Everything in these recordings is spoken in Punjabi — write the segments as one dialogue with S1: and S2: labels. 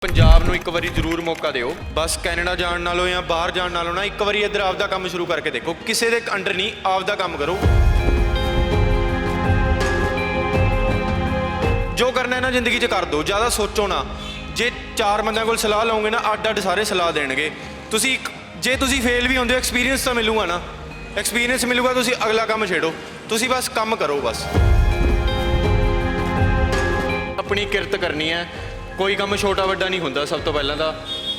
S1: ਪੰਜਾਬ ਨੂੰ ਇੱਕ ਵਾਰੀ ਜ਼ਰੂਰ ਮੌਕਾ ਦਿਓ। ਬਸ ਕੈਨੇਡਾ ਜਾਣ ਨਾਲੋਂ ਜਾਂ ਬਾਹਰ ਜਾਣ ਨਾਲੋਂ ਨਾ ਇੱਕ ਵਾਰੀ ਇੱਧਰ ਆਪਦਾ ਕੰਮ ਸ਼ੁਰੂ ਕਰਕੇ ਦੇਖੋ। ਕਿਸੇ ਦੇ ਅੰਡਰ ਨਹੀਂ ਆਪਦਾ ਕੰਮ ਕਰੋ। ਜੋ ਕਰਨਾ ਹੈ ਨਾ ਜ਼ਿੰਦਗੀ 'ਚ ਕਰ ਦਿਓ। ਜ਼ਿਆਦਾ ਸੋਚੋ ਨਾ। ਜੇ ਚਾਰ ਬੰਦਿਆਂ ਕੋਲ ਸਲਾਹ ਲਓਗੇ ਨਾ ਅੱਡ ਅੱਡ ਸਾਰੇ ਸਲਾਹ ਦੇਣਗੇ। ਤੁਸੀਂ ਇੱਕ- ਜੇ ਤੁਸੀਂ ਫੇਲ ਵੀ ਹੁੰਦੇ ਹੋ ਐਕਸਪੀਰੀਅੰਸ ਤਾਂ ਮਿਲੂਗਾ ਨਾ। ਐਕਸਪੀਰੀਅੰਸ ਮਿਲੂਗਾ, ਤੁਸੀਂ ਅਗਲਾ ਕੰਮ ਛੇੜੋ। ਤੁਸੀਂ ਬਸ ਕੰਮ ਕਰੋ ਬਸ। ਆਪਣੀ ਕਿਰਤ ਕਰਨੀ ਹੈ। ਕੋਈ ਕੰਮ ਛੋਟਾ ਵੱਡਾ ਨਹੀਂ ਹੁੰਦਾ ਸਭ ਤੋਂ ਪਹਿਲਾਂ ਤਾਂ।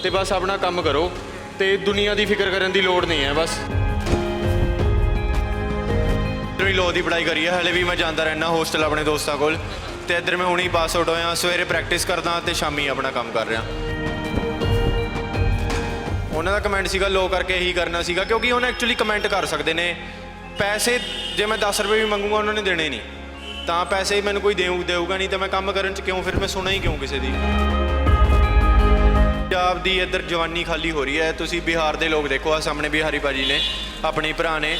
S1: ਤੇ ਬਸ ਆਪਣਾ ਕੰਮ ਕਰੋ। ਤੇ ਦੁਨੀਆ ਦੀ ਫਿਕਰ ਕਰਨ ਦੀ ਲੋੜ ਨਹੀਂ ਹੈ, ਬਸ। ਇਧਰੋਂ ਲੋ ਦੀ ਪੜ੍ਹਾਈ ਕਰੀ ਹੈ ਹਲੇ ਵੀ ਮੈਂ ਜਾਂਦਾ ਰਹਿਣਾ ਹੋਸਟਲ ਆਪਣੇ ਦੋਸਤਾਂ ਕੋਲ। ਤੇ ਇੱਧਰ ਮੈਂ ਹੁਣੇ ਹੀ ਪਾਸ ਆਊਟ ਹੋਇਆ, ਸਵੇਰੇ ਪ੍ਰੈਕਟਿਸ ਕਰਦਾ ਤੇ ਸ਼ਾਮੀ ਆਪਣਾ ਕੰਮ ਕਰ ਰਿਹਾ। ਉਹਨਾਂ ਦਾ ਕਮੈਂਟ ਸੀਗਾ, ਲੋ ਕਰਕੇ ਇਹੀ ਕਰਨਾ ਸੀਗਾ, ਕਿਉਂਕਿ ਉਹਨੇ ਐਕਚੁਅਲੀ ਕਮੈਂਟ ਕਰ ਸਕਦੇ ਨੇ। ਪੈਸੇ ਜੇ ਮੈਂ 10 ਰੁਪਏ ਵੀ ਮੰਗੂਗਾ, ਉਹਨਾਂ ਨੇ ਦੇਣੇ ਨਹੀਂ। ਤਾਂ ਪੈਸੇ ਮੈਨੂੰ ਕੋਈ ਦੇਊ, ਦੇਊਗਾ ਨਹੀਂ ਤਾਂ ਮੈਂ ਕੰਮ ਕਰਨ ਚ ਕਿਉਂ? ਫਿਰ ਮੈਂ ਸੁਣਾ ਹੀ ਕਿਉਂ ਕਿਸੇ ਦੀ? ਪੰਜਾਬ ਦੀ ਇੱਧਰ ਜਵਾਨੀ ਖਾਲੀ ਹੋ ਰਹੀ ਹੈ। ਤੁਸੀਂ ਬਿਹਾਰ ਦੇ ਲੋਕ ਦੇਖੋ ਆ ਸਾਹਮਣੇ ਬਿਹਾਰੀ ਬਾਜੀ ਨੇ, ਆਪਣੇ ਭਰਾ ਨੇ।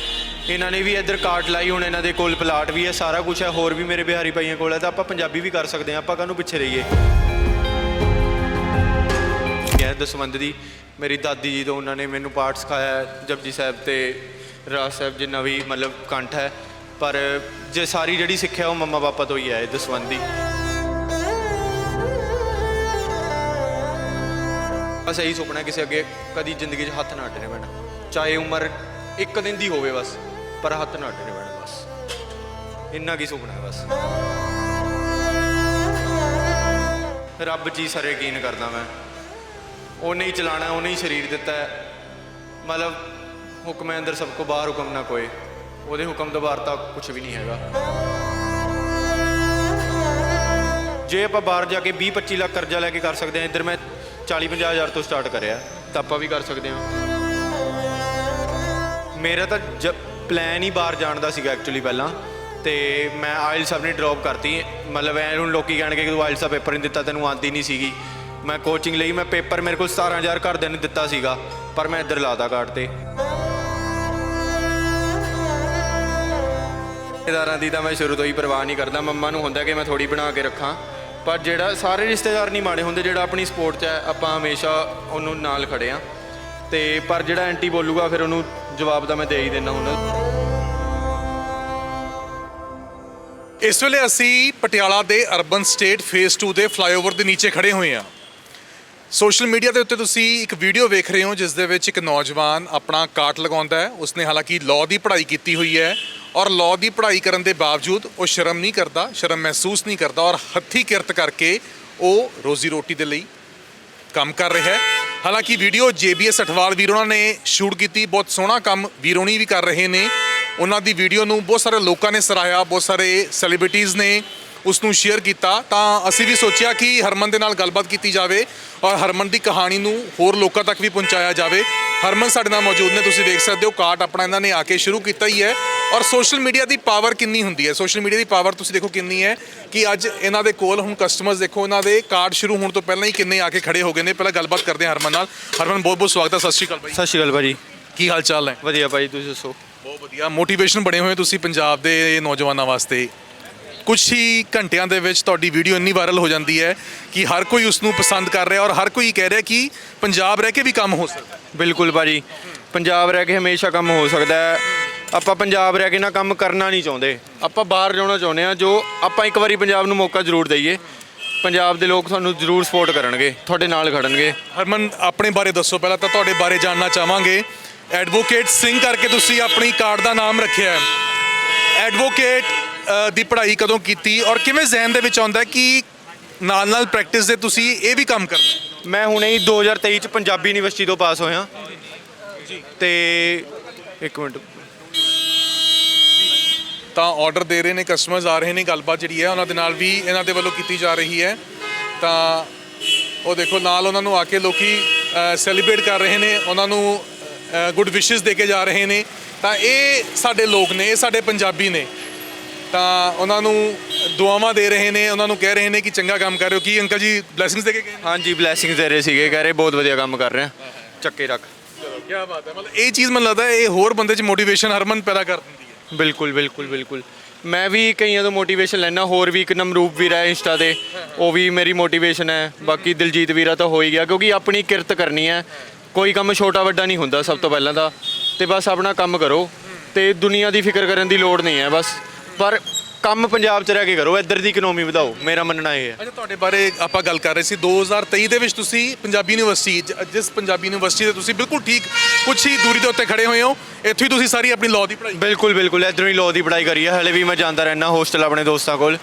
S1: ਇਹਨਾਂ ਨੇ ਵੀ ਇੱਧਰ ਕਾਰਟ ਲਾਈ, ਹੁਣ ਇਹਨਾਂ ਦੇ ਕੋਲ ਪਲਾਟ ਵੀ ਹੈ, ਸਾਰਾ ਕੁਝ ਹੈ, ਹੋਰ ਵੀ ਮੇਰੇ ਬਿਹਾਰੀ ਭਾਈਆਂ ਕੋਲ ਹੈ, ਤਾਂ ਆਪਾਂ ਪੰਜਾਬੀ ਵੀ ਕਰ ਸਕਦੇ ਹਾਂ, ਆਪਾਂ ਕਾਹਨੂੰ ਪਿੱਛੇ ਰਹੀਏ? ਹੈ ਦਸਵੰਦ ਦੀ, ਮੇਰੀ ਦਾਦੀ ਜੀ ਤੋਂ ਉਹਨਾਂ ਨੇ ਮੈਨੂੰ ਪਾਠ ਸਿਖਾਇਆ, ਜਪਜੀ ਸਾਹਿਬ ਤੇ ਰਾਜ ਸਾਹਿਬ ਜਿੰਨਾ ਵੀ ਮਤਲਬ ਕੰਠ ਹੈ। ਪਰ ਜੇ ਸਾਰੀ ਜਿਹੜੀ ਸਿੱਖਿਆ ਉਹ ਮੰਮਾ ਪਾਪਾ ਤੋਂ ਹੀ ਹੈ ਦਸਵੰਦ ਦੀ ਬਸ ਇਹੀ ਸੁਪਨਾ ਕਿਸੇ ਅੱਗੇ ਕਦੀ ਜ਼ਿੰਦਗੀ 'ਚ ਹੱਥ ਨਾ ਅੱਡਣੇ ਪੈਣਾ। ਚਾਹੇ ਉਮਰ ਇੱਕ ਦਿਨ ਦੀ ਹੋਵੇ ਬਸ, ਪਰ ਹੱਥ ਨਾ ਅੱਡਣੇ ਪੈਣਾ ਬਸ। ਇੰਨਾ ਕੀ ਸੁਪਨਾ ਹੈ ਬਸ। ਰੱਬ ਜੀ ਸਾਰੇ ਯਕੀਨ ਕਰਦਾ ਮੈਂ। ਉਹਨੇ ਹੀ ਚਲਾਣਾ, ਉਹਨੇ ਹੀ ਸਰੀਰ ਦਿੱਤਾ ਹੈ। ਮਤਲਬ ਹੁਕਮ ਹੈ ਅੰਦਰ ਸਭ ਕੋ ਬਾਹਰ ਹੁਕਮ ਨਾ ਕੋਏ। ਉਹਦੇ ਹੁਕਮ ਤੋਂ ਬਾਹਰ ਤਾਂ ਕੁਝ ਵੀ ਨਹੀਂ ਹੈਗਾ। ਜੇ ਆਪਾਂ ਬਾਹਰ ਜਾ ਕੇ 20 25 ਲੱਖ ਕਰਜ਼ਾ ਲੈ ਕੇ ਕਰ ਸਕਦੇ ਹਾਂ, ਇੱਧਰ ਮੈਂ 40 50 ਹਜ਼ਾਰ ਤੋਂ ਸਟਾਰਟ ਕਰਿਆ, ਤਾਂ ਆਪਾਂ ਵੀ ਕਰ ਸਕਦੇ ਹਾਂ। ਮੇਰਾ ਤਾਂ ਪਲਾਨ ਹੀ ਬਾਹਰ ਜਾਣ ਦਾ ਸੀਗਾ ਐਕਚੁਅਲੀ ਪਹਿਲਾਂ, ਤੇ ਮੈਂ ਆਇਲਸ ਆਪਣੀ ਡ੍ਰੌਪ ਕਰਤੀ। ਮਤਲਬ ਐ ਹੁਣ ਲੋਕੀ ਕਹਿਣਗੇ ਕਿ ਤੂੰ ਆਇਲਸ ਦਾ ਪੇਪਰ ਨਹੀਂ ਦਿੱਤਾ, ਤੈਨੂੰ ਆਂਦੀ ਨਹੀਂ ਸੀਗੀ। ਮੈਂ ਕੋਚਿੰਗ ਲਈ, ਮੈਂ ਪੇਪਰ ਮੇਰੇ ਕੋਲ 17000 ਘਰਦਿਆਂ ਨੇ ਦਿੱਤਾ ਸੀਗਾ, ਪਰ ਮੈਂ ਇੱਧਰ ਲਾਤਾ ਕਾਰਡ ਤੇ। ਰਿਸ਼ਤੇਦਾਰਾਂ ਦੀ ਤਾਂ ਮੈਂ ਸ਼ੁਰੂ ਤੋਂ ਹੀ ਪਰਵਾਹ ਨਹੀਂ ਕਰਦਾ। ਮੰਮਾ ਨੂੰ ਹੁੰਦਾ ਕਿ ਮੈਂ ਥੋੜੀ ਬਣਾ ਕੇ ਰੱਖਾਂ। ਪਰ ਜਿਹੜਾ ਸਾਰੇ ਰਿਸ਼ਤੇਦਾਰ ਨਹੀਂ ਮਾੜੇ ਹੁੰਦੇ, ਜਿਹੜਾ ਆਪਣੀ ਸਪੋਰਟ 'ਚ ਹੈ, ਆਪਾਂ ਹਮੇਸ਼ਾ ਉਹਨੂੰ ਨਾਲ ਖੜੇ ਆ। ਤੇ ਪਰ ਜਿਹੜਾ ਐਂਟੀ ਬੋਲੂਗਾ, ਫਿਰ ਉਹਨੂੰ ਜਵਾਬ ਤਾਂ ਮੈਂ ਦੇ ਹੀ ਦੇਣਾ ਹੁਣ।
S2: ਇਸ ਵੇਲੇ ਅਸੀਂ ਪਟਿਆਲਾ ਦੇ ਅਰਬਨ ਸਟੇਟ ਫੇਸ 2 ਦੇ ਫਲਾਈਓਵਰ ਦੇ ਨੀਚੇ ਖੜੇ ਹੋਏ ਹਾਂ ਸੋਸ਼ਲ ਮੀਡੀਆ ਦੇ ਉੱਤੇ ਤੁਸੀਂ ਇੱਕ ਵੀਡੀਓ ਵੇਖ ਰਹੇ ਹੋ, ਜਿਸ ਦੇ ਵਿੱਚ ਇੱਕ ਨੌਜਵਾਨ ਆਪਣਾ ਕਾਟ ਲਗਾਉਂਦਾ ਹੈ। ਉਸਨੇ ਹਾਲਾਂਕਿ ਲਾਅ ਦੀ ਪੜ੍ਹਾਈ ਕੀਤੀ ਹੋਈ ਹੈ। ਔਰ ਲਾਅ ਦੀ ਪੜ੍ਹਾਈ ਕਰਨ ਦੇ ਬਾਵਜੂਦ ਉਹ ਸ਼ਰਮ ਨਹੀਂ ਕਰਦਾ, ਸ਼ਰਮ ਮਹਿਸੂਸ ਨਹੀਂ ਕਰਦਾ ਔਰ ਹੱਥੀ ਕਿਰਤ ਕਰਕੇ ਉਹ ਰੋਜ਼ੀ ਰੋਟੀ ਦੇ ਲਈ ਕੰਮ ਕਰ ਰਿਹਾ ਹੈ। ਹਾਲਾਂਕਿ ਵੀਡੀਓ ਜੇਬੀਐਸ ਅਠਵਾਲ ਵੀਰ ਉਹਨਾਂ ਨੇ ਸ਼ੂਟ ਕੀਤੀ, ਬਹੁਤ ਸੋਹਣਾ ਕੰਮ ਵੀਰੋਣੀ ਵੀ ਕਰ ਰਹੇ ਨੇ। ਉਹਨਾਂ ਦੀ ਵੀਡੀਓ ਨੂੰ ਬਹੁਤ ਸਾਰੇ ਲੋਕਾਂ ਨੇ ਸਰਾਹਿਆ, ਬਹੁਤ ਸਾਰੇ ਸੈਲੀਬ੍ਰਿਟੀਜ਼ ਨੇ। ਉਸ ਨੂੰ ਸ਼ੇਅਰ ਕੀਤਾ ਤਾਂ ਅਸੀਂ ਵੀ ਸੋਚਿਆ ਕਿ ਹਰਮਨ ਦੇ ਨਾਲ ਗੱਲਬਾਤ ਕੀਤੀ ਜਾਵੇ ਔਰ ਹਰਮਨ ਦੀ ਕਹਾਣੀ ਨੂੰ ਹੋਰ ਲੋਕਾਂ ਤੱਕ ਵੀ ਪਹੁੰਚਾਇਆ ਜਾਵੇ। ਹਰਮਨ ਸਾਡੇ ਨਾਲ ਮੌਜੂਦ ਨੇ ਤੁਸੀਂ ਦੇਖ ਸਕਦੇ ਹੋ ਕਾਰਟ ਆਪਣਾ ਇਹਨਾਂ ਨੇ ਆ ਕੇ ਸ਼ੁਰੂ ਕੀਤਾ ਹੀ ਹੈ। ਔਰ ਸੋਸ਼ਲ ਮੀਡੀਆ ਦੀ ਪਾਵਰ ਕਿੰਨੀ ਹੁੰਦੀ ਹੈ? ਸੋਸ਼ਲ ਮੀਡੀਆ ਦੀ ਪਾਵਰ ਤੁਸੀਂ ਦੇਖੋ ਕਿੰਨੀ ਹੈ ਕਿ ਅੱਜ ਇਹਨਾਂ ਦੇ ਕੋਲ ਹੁਣ ਕਸਟਮਰਸ ਦੇਖੋ ਇਹਨਾਂ ਦੇ ਕਾਰਡ ਸ਼ੁਰੂ ਹੋਣ ਤੋਂ ਪਹਿਲਾਂ ਹੀ ਕਿੰਨੇ ਆ ਕੇ ਖੜੇ ਹੋ ਗਏ ਨੇ। ਪਹਿਲਾਂ ਗੱਲਬਾਤ ਕਰਦੇ ਹਾਂ ਹਰਮਨ ਨਾਲ। ਹਰਮਨ ਬਹੁਤ ਬਹੁਤ ਸਵਾਗਤ ਹੈ ਸਤਿ ਸ਼੍ਰੀ ਅਕਾਲ ਬਾਈ।
S1: ਸਤਿ ਸ਼੍ਰੀ ਅਕਾਲ ਭਾਜੀ।
S2: ਕੀ ਹਾਲ ਚਾਲ ਹੈ
S1: ਵਧੀਆ ਭਾਜੀ ਤੁਸੀਂ ਦੱਸੋ?
S2: ਬਹੁਤ ਵਧੀਆ। ਮੋਟੀਵੇਸ਼ਨ ਬਣੇ ਹੋਏ ਤੁਸੀਂ ਪੰਜਾਬ ਦੇ ਨੌਜਵਾਨਾਂ ਵਾਸਤੇ। ਕੁਝ ਹੀ ਘੰਟਿਆਂ ਦੇ ਵਿੱਚ ਤੁਹਾਡੀ ਵੀਡੀਓ ਇੰਨੀ ਵਾਇਰਲ ਹੋ ਜਾਂਦੀ ਹੈ ਕਿ ਹਰ ਕੋਈ ਉਸ ਨੂੰ ਪਸੰਦ ਕਰ ਰਿਹਾ ਔਰ ਹਰ ਕੋਈ ਕਹਿ ਰਿਹਾ ਕਿ ਪੰਜਾਬ ਰਹਿ ਕੇ ਵੀ ਕੰਮ ਹੋ ਸਕਦਾ
S1: ਬਿਲਕੁਲ ਭਾਜੀ। ਪੰਜਾਬ ਰਹਿ ਕੇ ਹਮੇਸ਼ਾ ਕੰਮ ਹੋ ਸਕਦਾ ਹੈ। ਆਪਾਂ ਪੰਜਾਬ ਰਹਿ ਕੇ ਨਾ ਕੰਮ ਕਰਨਾ ਨਹੀਂ ਚਾਹੁੰਦੇ। ਆਪਾਂ ਬਾਹਰ ਜਾਣਾ ਚਾਹੁੰਦੇ ਆ ਜੋ ਆਪਾਂ ਇੱਕ ਵਾਰੀ ਪੰਜਾਬ ਨੂੰ ਮੌਕਾ ਜ਼ਰੂਰ ਦਈਏ। ਪੰਜਾਬ ਦੇ ਲੋਕ ਤੁਹਾਨੂੰ ਜ਼ਰੂਰ ਸਪੋਰਟ ਕਰਨਗੇ ਤੁਹਾਡੇ ਨਾਲ ਖੜਨਗੇ।
S2: ਹਰਮਨ ਆਪਣੇ ਬਾਰੇ ਦੱਸੋ ਪਹਿਲਾਂ ਤਾਂ ਤੁਹਾਡੇ ਬਾਰੇ ਜਾਣਨਾ ਚਾਹਾਂਗੇ। ਐਡਵੋਕੇਟ ਸਿੰਘ ਕਰਕੇ ਤੁਸੀਂ ਆਪਣੀ ਕਾਰਡ ਦਾ ਨਾਮ ਰੱਖਿਆ ਹੈ। ਐਡਵੋਕੇਟ ਦੀ ਪੜ੍ਹਾਈ ਕਦੋਂ ਕੀਤੀ ਔਰ ਕਿਵੇਂ ਜ਼ਿਹਨ ਦੇ ਵਿੱਚ ਆਉਂਦਾ ਕਿ ਨਾਲ ਨਾਲ ਪ੍ਰੈਕਟਿਸ ਦੇ ਤੁਸੀਂ ਇਹ ਵੀ ਕੰਮ ਕਰਨਾ
S1: ਮੈਂ ਹੁਣੇ ਹੀ 2023 ਚ ਪੰਜਾਬੀ ਯੂਨੀਵਰਸਿਟੀ ਤੋਂ ਪਾਸ ਹੋਇਆ। ਤੇ ਇੱਕ ਮਿੰਟ।
S2: ਤਾਂ ਆਰਡਰ ਦੇ ਰਹੇ ਨੇ ਕਸਟਮਰਸ ਆ ਰਹੇ ਨੇ ਗੱਲਬਾਤ ਜਿਹੜੀ ਹੈ ਉਹਨਾਂ ਦੇ ਨਾਲ ਵੀ ਇਹਨਾਂ ਦੇ ਵੱਲੋਂ ਕੀਤੀ ਜਾ ਰਹੀ ਹੈ। ਤਾਂ ਉਹ ਦੇਖੋ ਨਾਲ ਉਹਨਾਂ ਨੂੰ ਆ ਕੇ ਲੋਕੀ ਸੈਲੀਬ੍ਰੇਟ ਕਰ ਰਹੇ ਨੇ ਉਹਨਾਂ ਨੂੰ ਗੁੱਡ ਵਿਸ਼ੇਸ ਦੇ ਕੇ ਜਾ ਰਹੇ ਨੇ। ਤਾਂ ਇਹ ਸਾਡੇ ਲੋਕ ਨੇ ਇਹ ਸਾਡੇ ਪੰਜਾਬੀ ਨੇ। ਤਾਂ ਉਹਨਾਂ ਨੂੰ ਦੁਆਵਾਂ ਦੇ ਰਹੇ ਨੇ ਉਹਨਾਂ ਨੂੰ ਕਹਿ ਰਹੇ ਨੇ ਕਿ ਚੰਗਾ ਕੰਮ ਕਰ ਰਹੇ ਹੋ। ਕੀ ਅੰਕਲ ਜੀ ਬਲੇਸਿੰਗਸ ਦੇ ਕੇ ਗਏ ਨੇ?
S1: ਹਾਂਜੀ ਬਲੇਸਿੰਗਸ ਦੇ ਰਹੇ ਸੀਗੇ ਕਹਿ ਰਹੇ ਬਹੁਤ ਵਧੀਆ ਕੰਮ ਕਰ ਰਹੇ ਆ। ਚੱਕੇ ਰੱਖ।
S2: ਕੀ ਬਾਤ ਹੈ। ਮਤਲਬ ਇਹ ਚੀਜ਼ ਮੈਨੂੰ ਲੱਗਦਾ ਇਹ ਹੋਰ ਬੰਦੇ 'ਚ ਮੋਟੀਵੇਸ਼ਨ ਹਰਮਨ ਪੈਦਾ ਕਰ ਦਿੰਦੀ ਹੈ।
S1: ਬਿਲਕੁਲ ਬਿਲਕੁਲ ਬਿਲਕੁਲ। ਮੈਂ ਵੀ ਕਈਆਂ ਤੋਂ ਮੋਟੀਵੇਸ਼ਨ ਲੈਣਾ ਹੋਰ ਵੀ ਇੱਕ ਨਮਰੂਪ ਵੀਰ ਹੈ ਇੰਸਟਾ ਤੇ ਉਹ ਵੀ ਮੇਰੀ ਮੋਟੀਵੇਸ਼ਨ ਹੈ। ਬਾਕੀ ਦਿਲਜੀਤ ਵੀਰਾ ਤਾਂ ਹੋ ਹੀ ਗਿਆ ਕਿਉਂਕਿ ਆਪਣੀ ਕਿਰਤ ਕਰਨੀ ਹੈ। ਕੋਈ ਕੰਮ ਛੋਟਾ ਵੱਡਾ ਨਹੀਂ ਹੁੰਦਾ ਸਭ ਤੋਂ ਪਹਿਲਾਂ ਤਾਂ। ਤੇ ਬਸ ਆਪਣਾ ਕੰਮ ਕਰੋ। ਤੇ ਦੁਨੀਆ ਦੀ ਫਿਕਰ ਕਰਨ ਦੀ ਲੋੜ ਨਹੀਂ ਹੈ ਬਸ। ਪਰ ਕੰਮ ਪੰਜਾਬ 'ਚ ਰਹਿ ਕੇ ਕਰੋ ਇੱਧਰ ਦੀ ਇਕਨੋਮੀ ਵਧਾਓ ਮੇਰਾ ਮੰਨਣਾ ਇਹ ਹੈ।
S2: ਅੱਛਾ ਤੁਹਾਡੇ ਬਾਰੇ ਆਪਾਂ ਗੱਲ ਕਰ ਰਹੇ ਸੀ 2023 ਦੇ ਵਿੱਚ ਤੁਸੀਂ ਪੰਜਾਬੀ ਯੂਨੀਵਰਸਿਟੀ ਜ- ਜਿਸ ਪੰਜਾਬੀ ਯੂਨੀਵਰਸਿਟੀ ਦੇ ਤੁਸੀਂ ਬਿਲਕੁਲ ਠੀਕ ਕੁਝ ਹੀ ਦੂਰੀ ਦੇ ਉੱਤੇ ਖੜੇ ਹੋਏ ਹੋ ਇੱਥੋਂ ਹੀ ਤੁਸੀਂ ਸਾਰੀ ਆਪਣੀ ਲਾਅ ਦੀ ਪੜ੍ਹਾਈ
S1: ਬਿਲਕੁਲ ਬਿਲਕੁਲ ਇੱਧਰੋਂ ਹੀ ਲਾਅ ਦੀ ਪੜ੍ਹਾਈ ਕਰੀ ਹੈ ਹਲੇ ਵੀ ਮੈਂ ਜਾਂਦਾ ਰਹਿਣਾ ਹੋਸਟਲ ਆਪਣੇ ਦੋਸਤਾਂ ਕੋਲ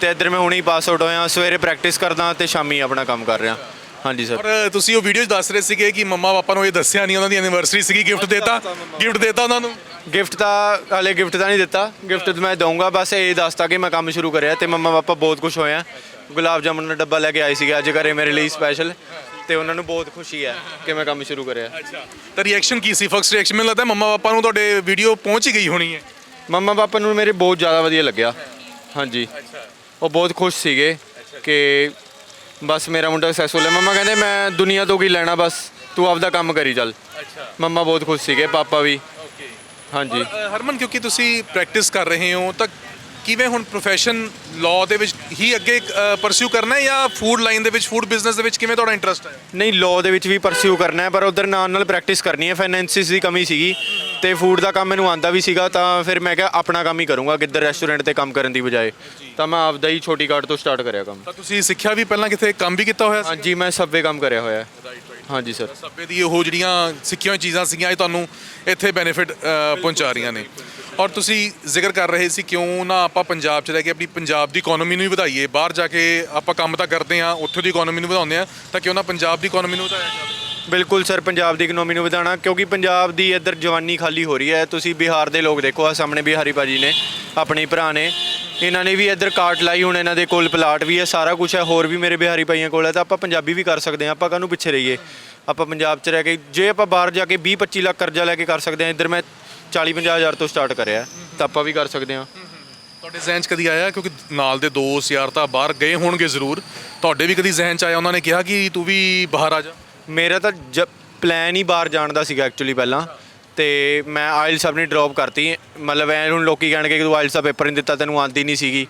S1: ਤੇ ਇੱਧਰ ਮੈਂ ਹੁਣੇ ਹੀ ਪਾਸ ਆਊਟ ਹੋਇਆ ਸਵੇਰੇ ਪ੍ਰੈਕਟਿਸ ਕਰਦਾ ਤੇ ਸ਼ਾਮੀ ਆਪਣਾ ਕੰਮ ਕਰ ਰਿਹਾ। ਹਾਂਜੀ ਸਰ
S2: ਔਰ ਤੁਸੀਂ ਉਹ ਵੀਡੀਓ 'ਚ ਦੱਸ ਰਹੇ ਸੀਗੇ ਕਿ ਮੰਮਾ ਪਾਪਾ ਨੂੰ ਇਹ ਦੱਸਿਆ ਨਹੀਂ ਉਹਨਾਂ ਦੀ ਐਨੀਵਰਸਰੀ ਸੀਗੀ ਗਿਫਟ ਦੇਤਾ ਗਿਫਟ ਦੇਤਾ ਉਹਨਾਂ ਨੂੰ।
S1: ਗਿਫਟ ਤਾਂ ਹਲੇ ਗਿਫਟ ਤਾਂ ਨਹੀਂ ਦਿੱਤਾ। ਗਿਫਟ ਮੈਂ ਦਊਂਗਾ ਬਸ ਇਹ ਦੱਸਤਾ ਕਿ ਮੈਂ ਕੰਮ ਸ਼ੁਰੂ ਕਰਿਆ ਤੇ ਮੰਮਾ ਪਾਪਾ ਬਹੁਤ ਖੁਸ਼ ਹੋਏ ਆ। ਗੁਲਾਬ ਜਾਮੁਨ ਦਾ ਡੱਬਾ ਲੈ ਕੇ ਆਏ ਸੀਗੇ ਅੱਜ ਘਰੇ ਮੇਰੇ ਲਈ ਸਪੈਸ਼ਲ ਤੇ ਉਹਨਾਂ ਨੂੰ ਬਹੁਤ ਖੁਸ਼ੀ ਹੈ ਕਿ ਮੈਂ ਕੰਮ ਸ਼ੁਰੂ ਕਰਿਆ।
S2: ਅੱਛਾ। ਤਾਂ ਰਿਐਕਸ਼ਨ ਕੀ ਸੀ? ਫਸਟ ਰਿਐਕਸ਼ਨ ਮੈਨੂੰ ਲੱਗਦਾ ਮੰਮਾ ਪਾਪਾ ਨੂੰ ਤੁਹਾਡੇ ਵੀਡੀਓ ਪਹੁੰਚ ਹੀ ਗਈ ਹੋਣੀ ਹੈ।
S1: ਮੰਮਾ ਪਾਪਾ ਨੂੰ ਮੇਰੇ ਬਹੁਤ ਜ਼ਿਆਦਾ ਵਧੀਆ ਲੱਗਿਆ। ਹਾਂਜੀ। ਉਹ ਬਹੁਤ ਖੁਸ਼ ਸੀਗੇ ਕਿ ਬਸ ਮੇਰਾ ਮੁੰਡਾ ਸਕਸੈਸਫੁਲ ਹੈ। ਮੰਮਾ ਕਹਿੰਦੇ ਮੈਂ ਦੁਨੀਆ ਤੋਂ ਕੀ ਲੈਣਾ ਬਸ ਤੂੰ ਆਪਦਾ ਕੰਮ ਕਰੀ ਚੱਲ।
S2: ਅੱਛਾ।
S1: ਮੰਮਾ ਬਹੁਤ ਖੁਸ਼ ਸੀਗੇ ਪਾਪਾ ਵੀ। ਹਾਂਜੀ।
S2: ਹਰਮਨ ਕਿਉਂਕਿ ਤੁਸੀਂ ਪ੍ਰੈਕਟਿਸ ਕਰ ਰਹੇ ਹੋ ਤਾਂ ਕਿਵੇਂ ਹੁਣ ਪ੍ਰੋਫੈਸ਼ਨ ਲਾਅ ਦੇ ਵਿੱਚ ਹੀ ਅੱਗੇ ਪਰਸਿਊ ਕਰਨਾ ਹੈ ਜਾਂ ਫੂਡ ਲਾਈਨ ਦੇ ਵਿੱਚ ਫੂਡ ਬਿਜ਼ਨਸ ਦੇ ਵਿੱਚ ਕਿਵੇਂ ਤੁਹਾਡਾ ਇੰਟਰਸਟ ਹੈ?
S1: ਨਹੀਂ ਲਾਅ ਦੇ ਵਿੱਚ ਵੀ ਪਰਸਿਊ ਕਰਨਾ ਹੈ ਪਰ ਉਧਰ ਨਾਲ ਨਾਲ ਪ੍ਰੈਕਟਿਸ ਕਰਨੀ ਹੈ ਫਾਈਨੈਂਸਿਸ ਦੀ ਕਮੀ ਸੀਗੀ ਤੇ ਫੂਡ ਦਾ ਕੰਮ ਮੈਨੂੰ ਆਂਦਾ ਵੀ ਸੀਗਾ ਤਾਂ ਫਿਰ ਮੈਂ ਕਿਹਾ ਆਪਣਾ ਕੰਮ ਹੀ ਕਰੂੰਗਾ ਕਿੱਧਰ ਰੈਸਟੋਰੈਂਟ ਤੇ ਕੰਮ ਕਰਨ ਦੀ ਬਜਾਏ। ਤਾਂ ਮੈਂ ਆਪਦਾ ਹੀ ਛੋਟੀ ਕਾਰਟ ਤੋਂ ਸਟਾਰਟ ਕਰਿਆ ਕੰਮ।
S2: ਤਾਂ ਤੁਸੀਂ ਸਿੱਖਿਆ ਵੀ ਪਹਿਲਾਂ ਕਿਤੇ ਕੰਮ ਵੀ ਕੀਤਾ ਹੋਇਆ ਸੀ?
S1: ਹਾਂਜੀ ਮੈਂ ਸਬਵੇ ਕੰਮ ਕਰਿਆ ਹੋਇਆ। ਹੈ ਹਾਂਜੀ ਸਰ
S2: ਸੱਭੇ ਦੀ ਉਹ ਜਿਹੜੀਆਂ ਸਿੱਖੀਆਂ ਹੋਈਆਂ ਚੀਜ਼ਾਂ ਸੀਗੀਆਂ, ਇਹ ਤੁਹਾਨੂੰ ਇੱਥੇ ਬੈਨੀਫਿਟ ਪਹੁੰਚਾ ਰਹੀਆਂ ਨੇ। ਔਰ ਤੁਸੀਂ ਜ਼ਿਕਰ ਕਰ ਰਹੇ ਸੀ ਕਿਉਂ ਨਾ ਆਪਾਂ ਪੰਜਾਬ 'ਚ ਰਹਿ ਕੇ ਆਪਣੀ ਪੰਜਾਬ ਦੀ ਇਕਨੋਮੀ ਨੂੰ ਵੀ ਵਧਾਈਏ। ਬਾਹਰ ਜਾ ਕੇ ਆਪਾਂ ਕੰਮ ਤਾਂ ਕਰਦੇ ਆ ਉੱਥੋਂ ਦੀ ਇਕਨੋਮੀ ਨੂੰ ਵਧਾਉਂਦੇ ਆ ਤਾਂ ਕਿਉਂ ਨਾ ਪੰਜਾਬ ਦੀ ਇਕਨੋਮੀ ਨੂੰ ਵਧਾਇਆ ਜਾਵੇ।
S1: ਬਿਲਕੁਲ ਸਰ, ਪੰਜਾਬ ਦੀ ਇਕਨੋਮੀ ਨੂੰ ਵਧਾਉਣਾ, ਕਿਉਂਕਿ ਪੰਜਾਬ ਦੀ ਇੱਧਰ ਜਵਾਨੀ ਖਾਲੀ ਹੋ ਰਹੀ ਹੈ। ਤੁਸੀਂ ਬਿਹਾਰ ਦੇ ਲੋਕ ਦੇਖੋ ਆ ਸਾਹਮਣੇ ਬਿਹਾਰੀ ਭਾਜੀ ਨੇ, ਆਪਣੇ ਭਰਾ ਨੇ। ਇਹਨਾਂ ਨੇ ਵੀ ਇੱਧਰ ਕਾਰਟ ਲਾਈ, ਹੁਣ ਇਹਨਾਂ ਦੇ ਕੋਲ ਪਲਾਟ ਵੀ ਹੈ, ਸਾਰਾ ਕੁਝ ਹੈ, ਹੋਰ ਵੀ ਮੇਰੇ ਬਿਹਾਰੀ ਭਾਈਆਂ ਕੋਲ ਹੈ, ਤਾਂ ਆਪਾਂ ਪੰਜਾਬੀ ਵੀ ਕਰ ਸਕਦੇ ਹਾਂ, ਆਪਾਂ ਕਾਹਨੂੰ ਪਿੱਛੇ ਰਹੀਏ? ਆਪਾਂ ਪੰਜਾਬ 'ਚ ਰਹਿ ਕੇ, ਜੇ ਆਪਾਂ ਬਾਹਰ ਜਾ ਕੇ 20 25 ਲੱਖ ਕਰਜ਼ਾ ਲੈ ਕੇ ਕਰ ਸਕਦੇ ਹਾਂ, ਇੱਧਰ ਮੈਂ 40 50 ਹਜ਼ਾਰ ਤੋਂ ਸਟਾਰਟ ਕਰਿਆ, ਤਾਂ ਆਪਾਂ ਵੀ ਕਰ ਸਕਦੇ ਹਾਂ।
S2: ਤੁਹਾਡੇ ਜ਼ਿਹਨ 'ਚ ਕਦੀ ਆਇਆ, ਕਿਉਂਕਿ ਨਾਲ ਦੇ ਦੋਸਤ, ਯਾਰ ਤਾਂ ਬਾਹਰ ਗਏ ਹੋਣਗੇ ਜ਼ਰੂਰ। ਤੁਹਾਡੇ ਵੀ ਕਦੀ ਜ਼ਿਹਨ 'ਚ ਆਇਆ, ਉਹਨਾਂ ਨੇ ਕਿਹਾ ਕਿ ਤੂੰ ਵੀ ਬਾਹਰ ਆ ਜਾ?
S1: ਮੇਰਾ ਤਾਂ ਪਲਾਨ ਹੀ ਬਾਹਰ ਜਾਣ ਦਾ ਸੀਗਾ ਐਕਚੁਅਲੀ ਪਹਿਲਾਂ। ਤੇ ਮੈਂ ਆਇਲਸ ਆਪਣੀ ਡ੍ਰੌਪ ਕਰਤੀ। ਮਤਲਬ ਐ ਹੁਣ ਲੋਕੀ ਕਹਿਣਗੇ ਕਿ ਤੂੰ ਆਇਲਸ ਦਾ ਪੇਪਰ ਨਹੀਂ ਦਿੱਤਾ, ਤੈਨੂੰ ਆਂਦੀ ਨਹੀਂ ਸੀਗੀ।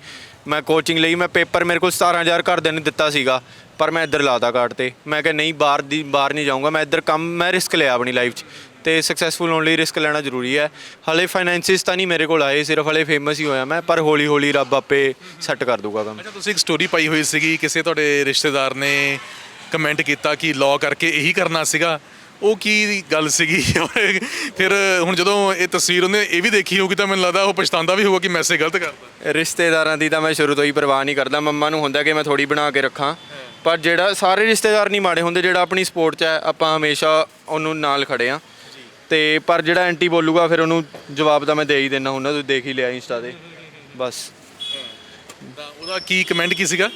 S1: ਮੈਂ ਕੋਚਿੰਗ ਲਈ ਮੈਂ ਪੇਪਰ ਮੇਰੇ ਕੋਲ 17000 ਘਰਦਿਆਂ ਨੇ ਦਿੱਤਾ ਸੀਗਾ, ਪਰ ਮੈਂ ਇੱਧਰ ਲਾਤਾ ਕਾਰਡ ਤੇ। ਮੈਂ ਕਿਹਾ ਨਹੀਂ, ਬਾਹਰ ਦੀ, ਬਾਹਰ ਨਹੀਂ ਜਾਊਂਗਾ। ਮੈਂ ਇੱਧਰ ਕੰਮ, ਮੈਂ ਰਿਸਕ ਲਿਆ ਆਪਣੀ ਲਾਈਫ 'ਚ। ਤੇ ਸਕਸੈਸਫੁਲ ਹੋਣ ਲਈ ਰਿਸਕ ਲੈਣਾ ਜ਼ਰੂਰੀ ਹੈ। ਹਲੇ ਫਾਈਨੈਂਸਿਸ ਤਾਂ ਨਹੀਂ ਮੇਰੇ ਕੋਲ ਆਏ, ਸਿਰਫ ਹਲੇ ਫੇਮਸ ਹੀ ਹੋਇਆ ਮੈਂ, ਪਰ ਹੌਲੀ ਹੌਲੀ ਰੱਬ ਆਪੇ ਸੈੱਟ ਕਰ ਦੂਗਾ ਕੰਮ।
S2: ਅੱਛਾ, ਤੁਸੀਂ ਇੱਕ ਸਟੋਰੀ ਪਾਈ ਹੋਈ ਸੀਗੀ, ਕਿਸੇ ਤੁਹਾਡੇ ਰਿਸ਼ਤੇਦਾਰ ਨੇ ਕਮੈਂਟ ਕੀਤਾ ਕਿ ਲਾਅ ਕਰਕੇ ਇਹੀ ਕਰਨਾ ਸੀਗਾ। ਉਹ ਕੀ ਗੱਲ ਸੀਗੀ? ਫਿਰ ਹੁਣ ਜਦੋਂ ਇਹ ਤਸਵੀਰ ਉਹਨੇ ਇਹ ਵੀ ਦੇਖੀ ਹੋਊਗੀ ਤਾਂ ਮੈਨੂੰ ਲੱਗਦਾ ਉਹ ਪਛਤਾਉਂਦਾ ਵੀ ਹੋਊਗਾ ਕਿ ਮੈਸੇਜ ਗਲਤ ਕਰਦਾ।
S1: ਰਿਸ਼ਤੇਦਾਰਾਂ ਦੀ ਤਾਂ ਮੈਂ ਸ਼ੁਰੂ ਤੋਂ ਹੀ ਪਰਵਾਹ ਨਹੀਂ ਕਰਦਾ। ਮੰਮਾ ਨੂੰ ਹੁੰਦਾ ਕਿ ਮੈਂ ਥੋੜੀ ਬਣਾ ਕੇ ਰੱਖਾਂ। ਪਰ ਜਿਹੜਾ ਸਾਰੇ ਰਿਸ਼ਤੇਦਾਰ ਨਹੀਂ ਮਾੜੇ ਹੁੰਦੇ ਜਿਹੜਾ ਆਪਣੀ ਸਪੋਰਟ 'ਚ ਹੈ ਆਪਾਂ ਹਮੇਸ਼ਾ ਉਹਨੂੰ ਨਾਲ ਖੜੇ ਆ ਤੇ ਪਰ ਜਿਹੜਾ ਐਂਟੀ ਬੋਲੂਗਾ ਫਿਰ ਉਹਨੂੰ ਜਵਾਬ ਤਾਂ ਮੈਂ ਦੇ ਹੀ ਦਿੰਦਾ ਹੁੰਦਾ ਤੂੰ ਦੇਖ ਹੀ ਲਿਆ ਇੰਸਟਾ ਤੇ। ਬਸ।
S2: ਤਾਂ ਉਹਦਾ ਕੀ ਕਮੈਂਟ ਕੀ ਸੀਗਾ?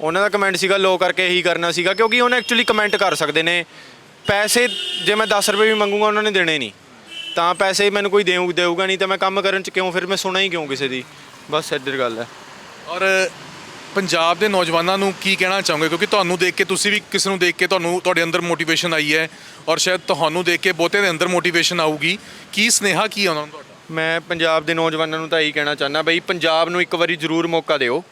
S1: ਉਹਨਾਂ ਦਾ ਕਮੈਂਟ ਸੀਗਾ ਲੋ ਕਰਕੇ ਇਹੀ ਕਰਨਾ ਸੀਗਾ ਕਿਉਂਕਿ ਉਹਨੇ ਐਕਚੁਅਲੀ ਕਮੈਂਟ ਕਰ ਸਕਦੇ ਨੇ। ਪੈਸੇ ਜੇ ਮੈਂ 10 ਰੁਪਏ ਵੀ ਮੰਗੂਗਾ ਉਹਨਾਂ ਨੇ ਦੇਣੇ ਨਹੀਂ। ਤਾਂ ਪੈਸੇ ਮੈਨੂੰ ਕੋਈ ਦੇਊ ਦੇਊਗਾ ਨਹੀਂ ਤਾਂ ਮੈਂ ਕੰਮ ਕਰਨ 'ਚ ਕਿਉਂ ਫਿਰ ਮੈਂ ਸੁਣਾ ਹੀ ਕਿਉਂ ਕਿਸੇ ਦੀ? ਬਸ ਇੱਧਰ ਗੱਲ ਹੈ।
S2: ਔਰ ਪੰਜਾਬ ਦੇ ਨੌਜਵਾਨਾਂ ਨੂੰ ਕੀ ਕਹਿਣਾ ਚਾਹੋਗੇ? ਕਿਉਂਕਿ ਤੁਹਾਨੂੰ ਦੇਖ ਕੇ ਤੁਸੀਂ ਵੀ ਕਿਸੇ ਨੂੰ ਦੇਖ ਕੇ ਤੁਹਾਨੂੰ ਤੁਹਾਡੇ ਅੰਦਰ ਮੋਟੀਵੇਸ਼ਨ ਆਈ ਹੈ। ਔਰ ਸ਼ਾਇਦ ਤੁਹਾਨੂੰ ਦੇਖ ਕੇ ਬਹੁਤੇ ਦੇ ਅੰਦਰ ਮੋਟੀਵੇਸ਼ਨ ਆਊਗੀ। ਕੀ ਸਨੇਹਾ ਕੀ ਹੈ ਉਹਨਾਂ ਨੂੰ ਤੁਹਾਡਾ?
S1: ਮੈਂ ਪੰਜਾਬ ਦੇ ਨੌਜਵਾਨਾਂ ਨੂੰ ਤਾਂ ਇਹੀ ਕਹਿਣਾ ਚਾਹੁੰਦਾ ਬਈ ਪੰਜਾਬ ਨੂੰ ਇੱਕ ਵਾਰੀ ਜ਼ਰੂਰ ਮੌਕਾ ਦਿਓ।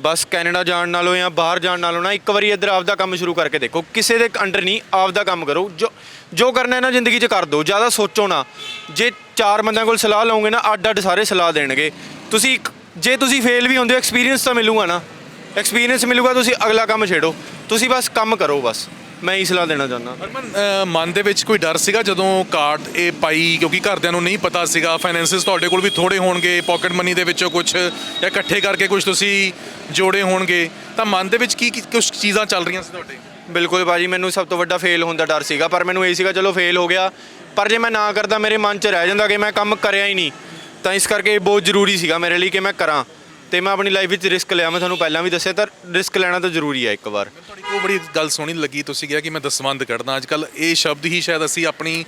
S1: ਬਸ ਕੈਨੇਡਾ ਜਾਣ ਨਾਲੋਂ ਜਾਂ ਬਾਹਰ ਜਾਣ ਨਾਲੋਂ ਨਾ ਇੱਕ ਵਾਰੀ ਇੱਧਰ ਆਪਦਾ ਕੰਮ ਸ਼ੁਰੂ ਕਰਕੇ ਦੇਖੋ। ਕਿਸੇ ਦੇ ਅੰਡਰ ਨਹੀਂ, ਆਪਦਾ ਕੰਮ ਕਰੋ। ਜੋ ਜੋ ਕਰਨਾ ਹੈ ਨਾ ਜ਼ਿੰਦਗੀ 'ਚ ਕਰ ਦਿਓ ਜ਼ਿਆਦਾ ਸੋਚੋ ਨਾ। ਜੇ ਚਾਰ ਬੰਦਿਆਂ ਕੋਲ ਸਲਾਹ ਲਓਗੇ ਨਾ ਅੱਡ ਅੱਡ ਸਾਰੇ ਸਲਾਹ ਦੇਣਗੇ। ਤੁਸੀਂ ਇੱਕ- ਜੇ ਤੁਸੀਂ ਫੇਲ ਵੀ ਹੁੰਦੇ ਹੋ ਐਕਸਪੀਰੀਅੰਸ ਤਾਂ ਮਿਲੂਗਾ ਨਾ। ਐਕਸਪੀਰੀਅੰਸ ਮਿਲੂਗਾ, ਤੁਸੀਂ ਅਗਲਾ ਕੰਮ ਛੇੜੋ। ਤੁਸੀਂ ਬਸ ਕੰਮ ਕਰੋ ਬਸ। ਮੈਂ ਇਹੀ ਸਲਾਹ ਦੇਣਾ ਚਾਹੁੰਦਾ।
S2: ਹਰਮਨ ਅਹ ਮਨ ਦੇ ਵਿੱਚ ਕੋਈ ਡਰ ਸੀਗਾ ਜਦੋਂ ਕਾਰਡ ਇਹ ਪਾਈ? ਕਿਉਂਕਿ ਘਰਦਿਆਂ ਨੂੰ ਨਹੀਂ ਪਤਾ ਸੀਗਾ ਫਾਈਨੈਂਸਿਸ ਤੁਹਾਡੇ ਕੋਲ ਵੀ ਥੋੜੇ ਹੋਣਗੇ ਪਾਕਟ ਮਨੀ ਦੇ ਵਿੱਚੋਂ ਕੁਝ ਜਾਂ ਇਕੱਠੇ ਕਰਕੇ ਕੁਝ ਤੁਸੀਂ ਜੋੜੇ ਹੋਣਗੇ। ਤਾਂ ਮਨ ਦੇ ਵਿੱਚ ਕੀ ਕੀ ਕੁਝ ਚੀਜ਼ਾਂ ਚੱਲ ਰਹੀਆਂ ਸੀ ਤੁਹਾਡੇ?
S1: ਬਿਲਕੁਲ ਭਾਜੀ ਮੈਨੂੰ ਸਭ ਤੋਂ ਵੱਡਾ ਫੇਲ ਹੋਣ ਦਾ ਡਰ ਸੀਗਾ ਪਰ ਮੈਨੂੰ ਇਹ ਸੀਗਾ ਚਲੋ ਫੇਲ ਹੋ ਗਿਆ। ਪਰ ਜੇ ਮੈਂ ਨਾ ਕਰਦਾ ਮੇਰੇ ਮਨ 'ਚ ਰਹਿ ਜਾਂਦਾ ਕਿ ਮੈਂ ਕੰਮ ਕਰਿਆ ਹੀ ਨਹੀਂ ਤਾਂ ਇਸ ਕਰਕੇ ਇਹ ਬਹੁਤ ਜ਼ਰੂਰੀ ਸੀਗਾ ਮੇਰੇ ਲਈ ਕਿ ਮੈਂ ਕਰਾਂ। ਤੇ ਮੈਂ ਆਪਣੀ ਲਾਈਫ ਵਿੱਚ ਰਿਸਕ ਲਿਆ ਮੈਂ ਤੁਹਾਨੂੰ ਪਹਿਲਾਂ ਵੀ ਦੱਸਿਆ ਤਾਂ ਰਿਸਕ ਲੈਣਾ ਤਾਂ ਜ਼ਰੂਰੀ ਹੈ ਇੱਕ ਵਾਰ।
S2: ਤੁਹਾਡੀ ਉਹ ਬੜੀ ਗੱਲ ਸੋਹਣੀ ਲੱਗੀ ਤੁਸੀਂ ਕਿਹਾ ਕਿ ਮੈਂ ਦਸਵੰਦ ਕੱਢਦਾ। ਅੱਜ ਕੱਲ ਇਹ ਸ਼ਬਦ ਹੀ ਸ਼ਾਇਦ ਅਸੀਂ ਆਪਣੀ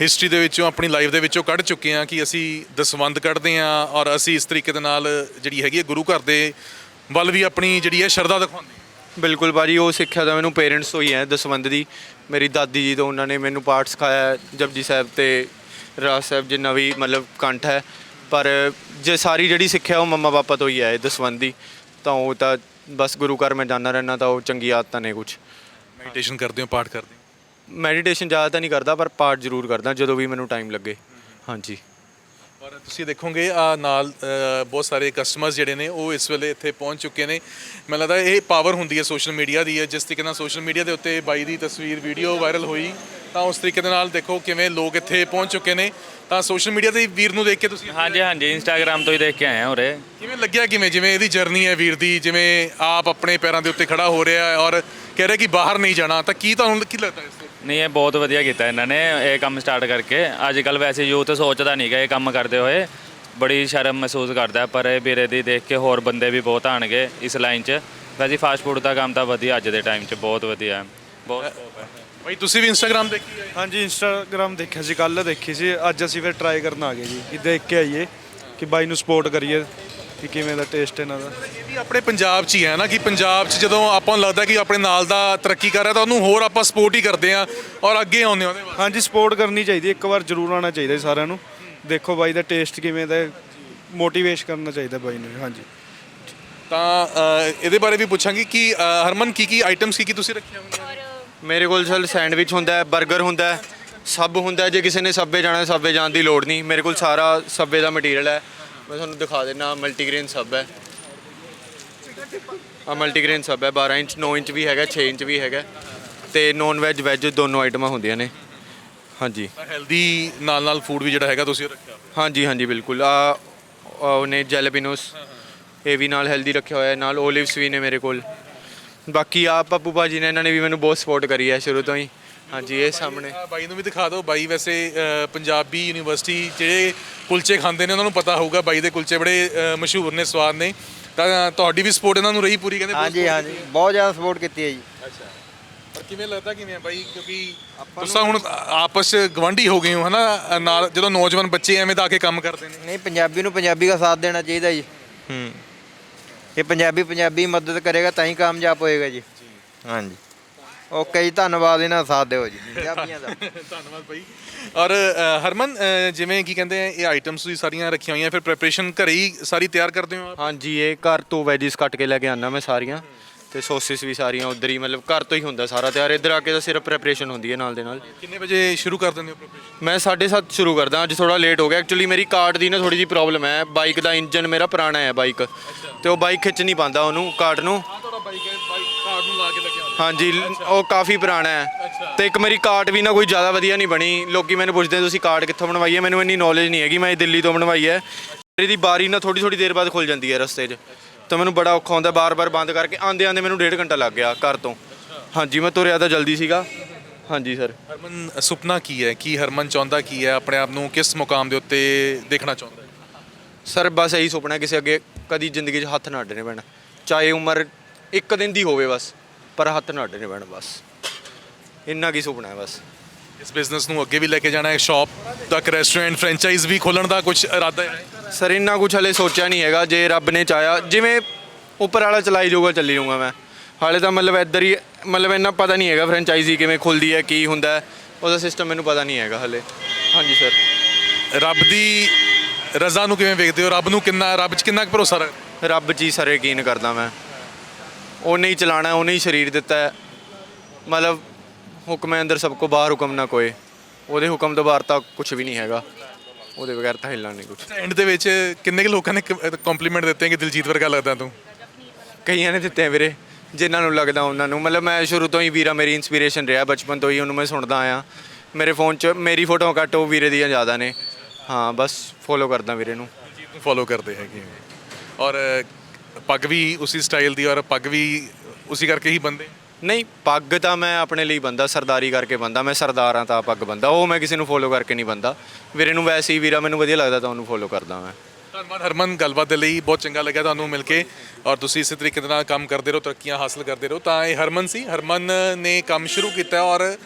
S2: ਹਿਸਟਰੀ ਦੇ ਵਿੱਚੋਂ ਆਪਣੀ ਲਾਈਫ ਦੇ ਵਿੱਚੋਂ ਕੱਢ ਚੁੱਕੇ ਹਾਂ ਕਿ ਅਸੀਂ ਦਸਵੰਦ ਕੱਢਦੇ ਹਾਂ ਔਰ ਅਸੀਂ ਇਸ ਤਰੀਕੇ ਦੇ ਨਾਲ ਜਿਹੜੀ ਹੈਗੀ ਹੈ ਗੁਰੂ ਘਰ ਦੇ ਵੱਲ ਵੀ ਆਪਣੀ ਜਿਹੜੀ ਹੈ ਸ਼ਰਧਾ ਦਿਖਾਉਂਦੇ ਹਾਂ।
S1: ਬਿਲਕੁਲ ਭਾਜੀ ਉਹ ਸਿੱਖਿਆ ਤਾਂ ਮੈਨੂੰ ਪੇਰੈਂਟਸ ਤੋਂ ਹੀ ਹੈ ਦਸਵੰਦ ਦੀ। ਮੇਰੀ ਦਾਦੀ ਜੀ ਤੋਂ ਉਹਨਾਂ ਨੇ ਮੈਨੂੰ ਪਾਠ ਸਿਖਾਇਆ ਜਪਜੀ ਸਾਹਿਬ ਤੇ ਰਾਜ ਸਾਹਿਬ ਜਿੰਨਾ ਵੀ ਮਤਲਬ ਕੰਠ ਹੈ। ਪਰ ਜੇ ਸਾਰੀ ਜਿਹੜੀ ਸਿੱਖਿਆ ਉਹ ਮੰਮਾ ਪਾਪਾ ਤੋਂ ਹੀ ਹੈ ਦਸਵੰਦ ਤਾਂ ਉਹ ਤਾਂ ਬਸ ਗੁਰੂ ਘਰ ਮੈਂ ਜਾਂਦਾ ਰਹਿਣਾ ਤਾਂ ਉਹ ਚੰਗੀ ਆਦਤਾਂ ਨੇ ਕੁਝ
S2: ਮੈਡੀਟੇਸ਼ਨ ਕਰਦੇ ਹੋ ਪਾਠ ਕਰਦੇ ਹੋ?
S1: ਮੈਡੀਟੇਸ਼ਨ ਜ਼ਿਆਦਾ ਤਾਂ ਨਹੀਂ ਕਰਦਾ ਪਰ ਪਾਠ ਜ਼ਰੂਰ ਕਰਦਾ ਜਦੋਂ ਵੀ ਮੈਨੂੰ ਟਾਈਮ ਲੱਗੇ। ਹਾਂਜੀ।
S2: ਔਰ ਤੁਸੀਂ ਦੇਖੋਗੇ ਆ ਨਾਲ ਅ, ਬਹੁਤ ਸਾਰੇ ਕਸਟਮਰਸ ਜਿਹੜੇ ਨੇ ਉਹ ਇਸ ਵੇਲੇ ਇੱਥੇ ਪਹੁੰਚ ਚੁੱਕੇ ਨੇ। ਮੈਨੂੰ ਲੱਗਦਾ ਇਹ ਪਾਵਰ ਹੁੰਦੀ ਹੈ ਸੋਸ਼ਲ ਮੀਡੀਆ ਦੀ ਹੈ ਜਿਸ ਤਰੀਕੇ ਨਾਲ ਸੋਸ਼ਲ ਮੀਡੀਆ ਦੇ ਉੱਤੇ ਬਾਈ ਦੀ ਤਸਵੀਰ ਵੀਡੀਓ ਵਾਇਰਲ ਹੋਈ ਤਾਂ ਉਸ ਤਰੀਕੇ ਦੇ ਨਾਲ ਦੇਖੋ ਕਿਵੇਂ ਲੋਕ ਇੱਥੇ ਪਹੁੰਚ ਚੁੱਕੇ ਨੇ। ਤਾਂ ਸੋਸ਼ਲ ਮੀਡੀਆ ਤੇ ਵੀਰ ਨੂੰ ਦੇਖ ਕੇ ਤੁਸੀਂ
S3: ਹਾਂਜੀ ਹਾਂਜੀ ਇੰਸਟਾਗ੍ਰਾਮ ਤੋਂ ਹੀ ਦੇਖ ਕੇ ਆਏ ਹਾਂ ਉਰੇ।
S2: ਕਿਵੇਂ ਲੱਗਿਆ ਕਿਵੇਂ? ਜਿਵੇਂ ਇਹਦੀ ਜਰਨੀ ਹੈ ਵੀਰ ਦੀ ਜਿਵੇਂ ਆਪ ਆਪਣੇ ਪੈਰਾਂ ਦੇ ਉੱਤੇ ਖੜਾ ਹੋ ਰਿਹਾ ਹੈ ਔਰ ਕਹਿ ਰਿਹਾ ਕਿ ਬਾਹਰ ਨਹੀਂ ਜਾਣਾ ਤਾਂ ਕੀ ਤੁਹਾਨੂੰ ਕੀ ਲੱਗਦਾ ਇਸ ਤੋਂ?
S3: ਨਹੀਂ ਇਹ ਬਹੁਤ ਵਧੀਆ ਕੀਤਾ ਇਹਨਾਂ ਨੇ ਇਹ ਕੰਮ ਸਟਾਰਟ ਕਰਕੇ। ਅੱਜ ਕੱਲ ਵੈਸੇ ਯੂਥ ਸੋਚਦਾ ਨਹੀਂਗਾ ਇਹ ਕੰਮ ਕਰਦੇ ਹੋਏ। ਬੜੀ ਸ਼ਰਮ ਮਹਿਸੂਸ ਕਰਦਾ ਪਰ ਇਹ ਵੀਰੇ ਦੀ ਦੇਖ ਕੇ ਹੋਰ ਬੰਦੇ ਵੀ ਬਹੁਤ ਆਣਗੇ ਇਸ ਲਾਈਨ 'ਚ। ਵੈਸੇ ਫਾਸਟ ਫੂਡ ਦਾ ਕੰਮ ਤਾਂ ਵਧੀਆ ਅੱਜ ਦੇ ਟਾਈਮ 'ਚ ਬਹੁਤ ਵਧੀਆ ਹੈ। ਬਹੁਤ scope ਹੈ।
S2: ਬਾਈ ਤੁਸੀਂ ਵੀ ਇੰਸਟਾਗ੍ਰam ਦੇਖੀ ਹੈ
S4: ਹਾਂਜੀ ਇੰਸਟਾਗ੍ਰam ਦੇਖਿਆ ਸੀ ਕੱਲ ਦੇਖੀ ਸੀ। ਅੱਜ ਅਸੀਂ ਫਿਰ ਟਰਾਈ ਕਰਨ ਆ ਗਏ ਜੀ ਕਿ ਦੇਖ ਕੇ ਆਈਏ ਕਿ ਬਾਈ ਨੂੰ ਸਪੋਰਟ ਕਰੀਏ ਕਿ ਕਿਵੇਂ ਦਾ ਟੇਸਟ ਇਹਨਾਂ ਦਾ।
S2: ਇਹ ਵੀ ਆਪਣੇ ਪੰਜਾਬ 'ਚ ਹੀ ਹੈ ਨਾ ਕਿ ਪੰਜਾਬ 'ਚ ਜਦੋਂ ਆਪਾਂ ਨੂੰ ਲੱਗਦਾ ਕਿ ਆਪਣੇ ਨਾਲ ਦਾ ਤਰੱਕੀ ਕਰ ਰਿਹਾ ਤਾਂ ਉਹਨੂੰ ਹੋਰ ਆਪਾਂ ਸਪੋਰਟ ਹੀ ਕਰਦੇ ਆ ਔਰ ਅੱਗੇ ਆਉਂਦੇ ਆ ਉਹਦੇ ਵੱਲ।
S4: ਹਾਂਜੀ ਸਪੋਰਟ ਕਰਨੀ ਚਾਹੀਦੀ ਇੱਕ ਵਾਰ ਜ਼ਰੂਰ ਆਉਣਾ ਚਾਹੀਦਾ ਜੀ ਸਾਰਿਆਂ ਨੂੰ। ਦੇਖੋ ਬਾਈ ਦਾ ਟੇਸਟ ਕਿਵੇਂ ਦਾ ਮੋਟੀਵੇਟ ਕਰਨਾ ਚਾਹੀਦਾ ਬਾਈ ਨੂੰ ਹਾਂਜੀ।
S2: ਤਾਂ ਇਹਦੇ ਬਾਰੇ ਵੀ ਪੁੱਛਾਂਗੇ ਕਿ ਹਰਮਨ ਕੀ ਕੀ ਆਈਟਮਸ ਕੀ ਕੀ ਤੁਸੀਂ ਰੱਖੀਆਂ ਹੋਈਆਂ ਨੇ?
S1: ਮੇਰੇ ਕੋਲ ਸਰ ਸੈਂਡਵਿਚ ਹੁੰਦਾ ਹੈ 버ਗਰ ਹੁੰਦਾ ਹੈ ਸਬ ਹੁੰਦਾ ਹੈ। ਜੇ ਕਿਸੇ ਨੇ ਸਬਵੇ ਜਾਣਾ ਸਬਵੇ ਜਾਣ ਦੀ ਲੋੜ ਨਹੀਂ। ਮੇਰੇ ਕੋਲ ਸਾਰਾ ਸਬਵੇ ਦਾ ਮਟੀਰੀਅਲ ਹੈ। ਮੈਂ ਤੁਹਾਨੂੰ ਦਿਖਾ ਦੇਣਾ ਮਲਟੀਗ੍ਰੇਨ ਸਬ ਹੈ। ਆ ਮਲਟੀਗ੍ਰੇਨ ਸਬ ਹੈ। 12 ਇੰਚ 9 ਇੰਚ ਵੀ ਹੈਗਾ 6 ਇੰਚ ਵੀ ਹੈਗਾ। ਤੇ ਨੌਨ ਵੈਜ ਵੈਜ ਦੋਨੋਂ ਆਈਟਮਾਂ ਹੁੰਦੀਆਂ ਨੇ। ਹਾਂਜੀ।
S2: ਹੈਲਦੀ ਨਾਲ ਨਾਲ ਫੂਡ ਵੀ ਜਿਹੜਾ ਹੈਗਾ ਤੁਸੀਂ ਰੱਖਿਆ।
S1: ਹਾਂਜੀ ਹਾਂਜੀ ਬਿਲਕੁਲ। ਆ ਉਹਨੇ ਜੈਲਪੀਨੋਸ ਇਹ ਵੀ ਨਾਲ ਹੈਲਦੀ ਰੱਖਿਆ ਹੋਇਆ ਹੈ। ਨਾਲ ਓਲਿਵਸ ਵੀ ਨੇ ਮੇਰੇ ਕੋਲ। ਬਾਕੀ ਆ ਪੱਪੂ ਭਾਜੀ ਨੇ ਇਹਨਾਂ ਨੇ ਵੀ ਮੈਨੂੰ ਬਹੁਤ ਸਪੋਰਟ ਕਰੀ ਹੈ ਸ਼ੁਰੂ ਤੋਂ ਹੀ। ਹਾਂਜੀ ਇਹ ਸਾਹਮਣੇ।
S2: ਬਾਈ ਨੂੰ ਵੀ ਦਿਖਾ ਦਿਓ। ਬਾਈ ਵੈਸੇ ਅ, ਪੰਜਾਬੀ ਯੂਨੀਵਰਸਿਟੀ ਜਿਹੜੇ ਕੁਲਚੇ ਖਾਂਦੇ ਨੇ ਉਹਨਾਂ ਨੂੰ ਪਤਾ ਹੋਊਗਾ। ਬਾਈ ਦੇ ਕੁਲਚੇ ਬੜੇ ਅ, ਮਸ਼ਹੂਰ ਨੇ ਸਵਾਦ ਨੇ। ਤਾਂ ਤੁਹਾਡੀ ਵੀ ਸਪੋਰਟ ਇਹਨਾਂ ਨੂੰ ਰਹੀ ਪੂਰੀ ਕਹਿੰਦੇ ਬਹੁਤ
S5: ਹਾਂਜੀ ਹਾਂਜੀ। ਬਹੁਤ ਜ਼ਿਆਦਾ ਸਪੋਰਟ ਕੀਤੀ ਹੈ ਜੀ।
S2: ਅੱਛਾ। ਪਰ ਕਿਵੇਂ ਲੱਗਦਾ ਕਿਵੇਂ ਆ ਬਾਈ? ਕਿਉਂਕਿ ਤੁਸੀਂ ਹੁਣ ਆਪਸ ਗਵਾਂਢੀ ਹੋ ਗਏ ਹੋ ਹਨਾ? ਨਾਲ ਜਦੋਂ ਨੌਜਵਾਨ ਬੱਚੇ ਐਵੇਂ ਤਾਂ ਆ ਕੇ ਕੰਮ ਕਰਦੇ ਨੇ।
S5: ਨਹੀਂ ਪੰਜਾਬੀ ਨੂੰ ਪੰਜਾਬੀ ਦਾ ਸਾਥ ਦੇਣਾ ਚਾਹੀਦਾ ਜੀ।
S1: ਹੂੰ।
S5: ਇਹ ਪੰਜਾਬੀ ਪੰਜਾਬੀ ਮਦਦ ਕਰੇਗਾ ਤਾਂ ਹੀ ਕਾਮਯਾਬ ਹੋਏਗਾ ਜੀ। ਹਾਂਜੀ। ਓਕੇ ਜੀ ਧੰਨਵਾਦ ਇਹਨਾਂ ਦਾ ਸਾਥ ਦਿਓ ਜੀ। ਪੰਜਾਬੀਆਂ ਦਾ।
S2: ਧੰਨਵਾਦ ਬਾਈ ਔਰ ਅ, ਹਰਮਨ ਅ, ਜਿਵੇਂ ਕੀ ਕਹਿੰਦੇ ਆ ਇਹ ਆਈਟਮਸ ਤੁਸੀਂ ਸਾਰੀਆਂ ਰੱਖੀਆਂ ਹੋਈਆਂ ਫਿਰ ਪ੍ਰੈਪਰੇਸ਼ਨ ਘਰੇ ਹੀ ਸਾਰੀ ਤਿਆਰ ਕਰਦੇ ਹੋ ਆਪ?
S1: ਹਾਂਜੀ ਇਹ ਘਰ ਤੋਂ ਵੈਜਿਸ ਕੱਟ ਕੇ ਲੈ ਕੇ ਆਨਾ ਮੈਂ ਸਾਰੀਆਂ। ਤੇ ਸੌਸਿਸ ਵੀ ਸਾਰੀਆਂ ਉਧਰ ਹੀ ਮਤਲਬ ਘਰ ਤੋਂ ਹੀ ਹੁੰਦਾ ਸਾਰਾ ਤਿਆਰ। ਇੱਧਰ ਆ ਕੇ ਤਾਂ ਸਿਰਫ ਪ੍ਰੈਪਰੇਸ਼ਨ ਹੁੰਦੀ ਹੈ ਨਾਲ ਦੇ ਨਾਲ।
S2: ਕਿੰਨੇ ਵਜੇ ਸ਼ੁਰੂ ਕਰ ਦਿੰਦੇ ਹੋ ਪ੍ਰੈਪਰੇਸ਼ਨ
S1: ਮੈਂ 7:30 ਸ਼ੁਰੂ ਕਰਦਾ ਅੱਜ ਥੋੜਾ ਲੇਟ ਹੋ ਗਿਆ। ਐਕਚੁਅਲੀ ਮੇਰੀ ਕਾਰਡ ਦੀ ਨਾ ਥੋੜੀ ਜੀ ਪ੍ਰੋਬਲਮ ਹੈ। ਬਾਈਕ ਦਾ ਇੰਜਨ ਮੇਰਾ ਪੁਰਾਣਾ ਹੈ ਬਾਈਕ ਤੇ ਉਹ ਬਾਈਕ ਖਿੱਚ ਨਹੀਂ ਪਾਉਂਦਾ ਉਹਨੂੰ ਕਾਰਡ ਨੂੰ।
S2: ਆ ਤੁਹਾਡਾ ਬਾਈਕ ਹੈ ਬਾਈਕ ਕਾਰਡ ਨੂੰ ਲਾ ਕੇ ਲੱਗਿਆ ਹੋਇਆ।
S1: ਹਾਂਜੀ ਉਹ ਕਾਫੀ ਪੁਰਾਣਾ ਹੈ। ਤੇ ਇੱਕ ਮੇਰੀ ਕਾਰਟ ਵੀ ਨਾ ਕੋਈ ਜ਼ਿਆਦਾ ਵਧੀਆ ਨਹੀਂ ਬਣੀ। ਲੋਕੀ ਮੈਨੂੰ ਪੁੱਛਦੇ ਤੁਸੀਂ ਕਾਰਟ ਕਿੱਥੋਂ ਬਣਵਾਈ ਹੈ? ਮੈਨੂੰ ਇੰਨੀ ਨੌਲੇਜ ਨਹੀਂ ਹੈਗੀ ਮੈਂ ਇਹ ਦਿੱਲੀ ਤੋਂ ਬਣਵਾਈ ਹੈ। ਮੇਰੀ ਦੀ ਬਾਰੀ ਨਾ ਥੋੜੀ ਥੋੜੀ ਦੇਰ ਬਾਅਦ ਖੁੱਲ ਜਾਂਦੀ ਹੈ ਰਸਤੇ 'ਚ। ਤਾਂ ਮੈਨੂੰ ਬੜਾ ਔਖਾ ਹੁੰਦਾ ਬਾਰ-ਬਾਰ ਬੰਦ ਕਰਕੇ ਆਂਦੇ ਆਂਦੇ ਮੈਨੂੰ ਡੇਢ ਘੰਟਾ ਲੱਗ ਗਿਆ ਘਰ ਤੋਂ। ਹਾਂਜੀ ਮੈਂ ਤੁਰਿਆ ਤਾਂ ਜਲਦੀ ਸੀਗਾ। ਹਾਂਜੀ ਸਰ।
S2: ਹਰਮਨ ਸੁਪਨਾ ਕੀ ਹੈ? ਕੀ ਹਰਮਨ ਚਾਹੁੰਦਾ ਕੀ ਹੈ? ਆਪਣੇ ਆਪ ਨੂੰ ਕਿਸ ਮੁਕਾਮ ਦੇ ਉੱਤੇ ਦੇਖਣਾ ਚਾਹੁੰਦਾ ਹੈ?
S1: ਸਰ ਬਸ ਇਹੀ ਸੁਪਨਾ ਕਿਸੇ ਅੱਗੇ ਕਦੀ ਜ਼ਿੰਦਗੀ 'ਚ ਹੱਥ ਨਾ ਅੱਡਣੇ ਪੈਣ। ਚਾਹੇ ਉਮਰ ਇੱਕ ਦਿਨ ਦੀ ਹੋਵੇ ਬਸ ਪਰ ਹੱਥ ਨਾ ਅੱਡਣੇ ਪੈਣ ਬਸ। ਇੰਨਾ ਕੀ ਸੁਪਨਾ ਹੈ ਬਸ।
S2: ਇਸ ਬਿਜ਼ਨਸ ਨੂੰ ਅੱਗੇ ਵੀ ਲੈ ਕੇ ਜਾਣਾ ਹੈ ਸ਼ਾਪ ਤੱਕ ਰੈਸਟੋਰੈਂਟ ਫਰੈਂਚਾਈਜ਼ ਵੀ ਖੋਲਣ ਦਾ ਕੁਝ ਇਰਾਦਾ ਹੈ?
S1: ਸਰ ਇੰਨਾ ਕੁਝ ਹਲੇ ਸੋਚਿਆ ਨਹੀਂ ਹੈਗਾ ਜੇ ਰੱਬ ਨੇ ਚਾਹਿਆ ਜਿਵੇਂ ਉੱਪਰ ਵਾਲਾ ਚਲਾਈ ਜਾਊਗਾ ਚੱਲੀ ਜਾਊਗਾ ਮੈਂ। ਹਾਲੇ ਤਾਂ ਮਤਲਬ ਇੱਧਰ ਹੀ ਮਤਲਬ ਇੰਨਾ ਪਤਾ ਨਹੀਂ ਹੈਗਾ ਫਰੈਂਚਾਈਜ਼ੀ ਕਿਵੇਂ ਖੁੱਲਦੀ ਹੈ ਕੀ ਹੁੰਦਾ ਹੈ ਉਹਦਾ ਸਿਸਟਮ ਮੈਨੂੰ ਪਤਾ ਨਹੀਂ ਹੈਗਾ ਹਲੇ। ਹਾਂਜੀ ਸਰ
S2: ਰੱਬ ਦੀ ਰਜ਼ਾ ਨੂੰ ਕਿਵੇਂ ਵੇਖਦੇ ਹੋ? ਰੱਬ ਨੂੰ ਕਿੰਨਾ ਰੱਬ 'ਚ ਕਿੰਨਾ ਕੁ ਭਰੋਸਾ ਰੱਖਦੇ
S1: ਰੱਬ 'ਚ ਹੀ ਸਰ ਯਕੀਨ ਕਰਦਾ ਮੈਂ। ਉਹਨੇ ਹੀ ਚਲਾਣਾ ਉਹਨੇ ਹੀ ਸਰੀਰ ਦਿੱਤਾ ਹੈ। ਮਤਲਬ ਹੁਕਮ ਹੈ ਅੰਦਰ ਸਭ ਕੋ ਬਾਹਰ ਹੁਕਮ ਨਾ ਕੋਏ। ਉਹਦੇ ਹੁਕਮ ਤੋਂ ਬਾਹਰ ਤਾਂ ਕੁਝ ਵੀ ਨਹੀਂ ਹੈਗਾ। ਉਹਦੇ ਬਗੈਰ ਤਾਂ ਹਿੱਲਣਾ ਨਹੀਂ ਕੁਝ
S2: ਐਂਡ ਦੇ ਵਿੱਚ ਕਿੰਨੇ ਕੁ ਲੋਕਾਂ ਨੇ ਕੰਪਲੀਮੈਂਟ ਦਿੱਤੇ ਕਿ ਦਿਲਜੀਤ ਵਰਗਾ ਲੱਗਦਾ ਤੂੰ?
S1: ਕਈਆਂ ਨੇ ਦਿੱਤੇ ਆ ਵੀਰੇ ਜਿਨ੍ਹਾਂ ਨੂੰ ਲੱਗਦਾ ਉਹਨਾਂ ਨੂੰ। ਮਤਲਬ ਮੈਂ ਸ਼ੁਰੂ ਤੋਂ ਹੀ ਵੀਰਾ ਮੇਰੀ ਇਨਸਪੀਰੇਸ਼ਨ ਰਿਹਾ ਬਚਪਨ ਤੋਂ ਹੀ ਉਹਨੂੰ ਮੈਂ ਸੁਣਦਾ ਆਇਆ। ਮੇਰੇ ਫੋਨ 'ਚ ਮੇਰੀ ਫੋਟੋਆਂ ਘੱਟ ਉਹ ਵੀਰੇ ਦੀਆਂ ਜ਼ਿਆਦਾ ਨੇ। ਹਾਂ ਬਸ ਫੋਲੋ ਕਰਦਾ ਵੀਰੇ ਨੂੰ।
S2: ਨੂੰ ਫੋਲੋ ਕਰਦੇ ਹੈਗੇ ਔਰ ਪੱਗ ਵੀ ਉਸੇ ਸਟਾਈਲ ਦੀ ਔਰ ਪੱਗ ਵੀ ਉਸੇ ਕਰਕੇ ਹੀ ਬੰਦੇ?
S1: ਨਹੀਂ ਪੱਗ ਤਾਂ ਮੈਂ ਆਪਣੇ ਲਈ ਬੰਦਾ ਸਰਦਾਰੀ ਕਰਕੇ ਬੰਦਾ। ਮੈਂ ਸਰਦਾਰਾਂ ਤਾਂ ਪੱਗ ਬੰਦਾ। ਉਹ ਮੈਂ ਕਿਸੇ ਨੂੰ ਫੋਲੋ ਕਰਕੇ ਨਹੀਂ ਬੰਦਾ। ਵੀਰੇ ਨੂੰ ਵੈਸੇ ਹੀ ਵੀਰਾ ਮੈਨੂੰ ਵਧੀਆ ਲੱਗਦਾ ਤਾਂ ਉਹਨੂੰ ਫੋਲੋ ਕਰਦਾ ਮੈਂ।
S2: ਧੰਨਵਾਦ ਹਰਮਨ ਗੱਲਬਾਤ ਦੇ ਲਈ ਬਹੁਤ ਚੰਗਾ ਲੱਗਿਆ ਤੁਹਾਨੂੰ ਮਿਲ ਕੇ। ਔਰ ਤੁਸੀਂ ਇਸੇ ਤਰੀਕੇ ਦੇ ਨਾਲ ਕੰਮ ਕਰਦੇ ਰਹੋ ਤਰੱਕੀਆਂ ਹਾਸਲ ਕਰਦੇ ਰਹੋ। ਤਾਂ ਇਹ ਹਰਮਨ ਸੀ। ਹਰਮਨ ਨੇ ਕੰਮ ਸ਼ੁਰੂ ਕੀਤਾ ਔਰ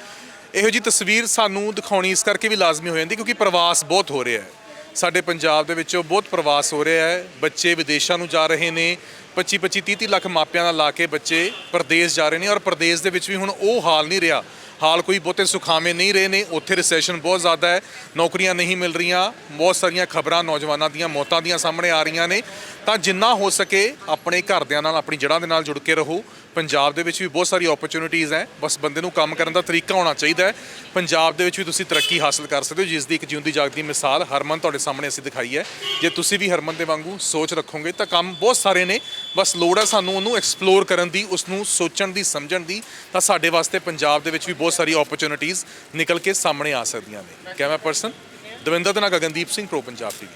S2: ਇਹੋ ਜੀ ਤਸਵੀਰ ਸਾਨੂੰ ਦਿਖਾਉਣੀ ਇਸ ਕਰਕੇ ਵੀ ਲਾਜ਼ਮੀ ਹੋ ਜਾਂਦੀ ਕਿਉਂਕਿ ਪ੍ਰਵਾਸ ਬਹੁਤ ਹੋ ਰਿਹਾ ਹੈ। ਸਾਡੇ ਪੰਜਾਬ ਦੇ ਵਿੱਚੋਂ ਬਹੁਤ ਪ੍ਰਵਾਸ ਹੋ ਰਿਹਾ ਹੈ। ਬੱਚੇ ਵਿਦੇਸ਼ਾਂ ਨੂੰ ਜਾ ਰਹੇ ਨੇ। 25 25 30 30 ਲੱਖ ਮਾਪਿਆਂ ਦਾ ਲਾ ਕੇ ਬੱਚੇ ਪ੍ਰਦੇਸ਼ ਜਾ ਰਹੇ ਨੇ ਔਰ ਪ੍ਰਦੇਸ਼ ਦੇ ਵਿੱਚ ਵੀ ਹੁਣ ਉਹ ਹਾਲ ਨਹੀਂ ਰਿਹਾ। ਹਾਲ ਕੋਈ ਬਹੁਤੇ ਸੁਖਾਵੇਂ ਨਹੀਂ ਰਹੇ ਨੇ। ਉੱਥੇ ਰਿਸੈਸ਼ਨ ਬਹੁਤ ਜ਼ਿਆਦਾ ਹੈ। ਨੌਕਰੀਆਂ ਨਹੀਂ ਮਿਲ ਰਹੀਆਂ। ਬਹੁਤ ਸਾਰੀਆਂ ਖਬਰਾਂ ਨੌਜਵਾਨਾਂ ਦੀਆਂ ਮੌਤਾਂ ਦੀਆਂ ਸਾਹਮਣੇ ਆ ਰਹੀਆਂ ਨੇ। ਤਾਂ ਜਿੰਨਾ ਹੋ ਸਕੇ ਆਪਣੇ ਘਰਦਿਆਂ ਨਾਲ, ਆਪਣੀ ਜੜ੍ਹਾਂ ਦੇ ਨਾਲ ਜੁੜ ਕੇ ਰਹੋ। ਪੰਜਾਬ ਦੇ ਵਿੱਚ ਵੀ ਬਹੁਤ ਸਾਰੀ ਓਪਰਚ्युनिटीज ਹੈ। ਬਸ ਬੰਦੇ ਨੂੰ ਕੰਮ ਕਰਨ ਦਾ ਤਰੀਕਾ ਹੋਣਾ ਚਾਹੀਦਾ ਹੈ। ਪੰਜਾਬ ਦੇ ਵਿੱਚ ਵੀ ਤੁਸੀਂ ਤਰੱਕੀ ਹਾਸਲ ਕਰ ਸਕਦੇ ਹੋ, ਜਿਸ ਦੀ ਇੱਕ ਜਿਉਂਦੀ ਜਾਗਦੀ ਮਿਸਾਲ ਹਰਮਨ ਤੁਹਾਡੇ ਸਾਹਮਣੇ ਅਸੀਂ ਦਿਖਾਈ ਹੈ। ਜੇ ਤੁਸੀਂ ਵੀ ਹਰਮਨ ਦੇ ਵਾਂਗੂ ਸੋਚ ਰੱਖੋਗੇ ਤਾਂ ਕੰਮ ਬਹੁਤ ਸਾਰੇ ਨੇ। ਬਸ ਲੋੜ ਹੈ ਸਾਨੂੰ ਉਹਨੂੰ ਐਕਸਪਲੋਰ ਕਰਨ ਦੀ ਉਸ ਨੂੰ ਸੋਚਣ ਦੀ, ਸਮਝਣ ਦੀ। ਤਾਂ ਸਾਡੇ ਵਾਸਤੇ ਪੰਜਾਬ ਦੇ ਵਿੱਚ ਵੀ ਬਹੁਤ ਸਾਰੀ ਓਪਰਚ्युनिटीज ਨਿਕਲ ਕੇ ਸਾਹਮਣੇ ਆ ਸਕਦੀਆਂ ਨੇ। ਕੈਮਰਾ ਪਰਸਨ ਦਵਿੰਦਰ ਦੇ ਨਾਲ ਗਗਨਦੀਪ ਸਿੰਘ, ਪ੍ਰੋ ਪੰਜਾਬ ਟੀਵੀ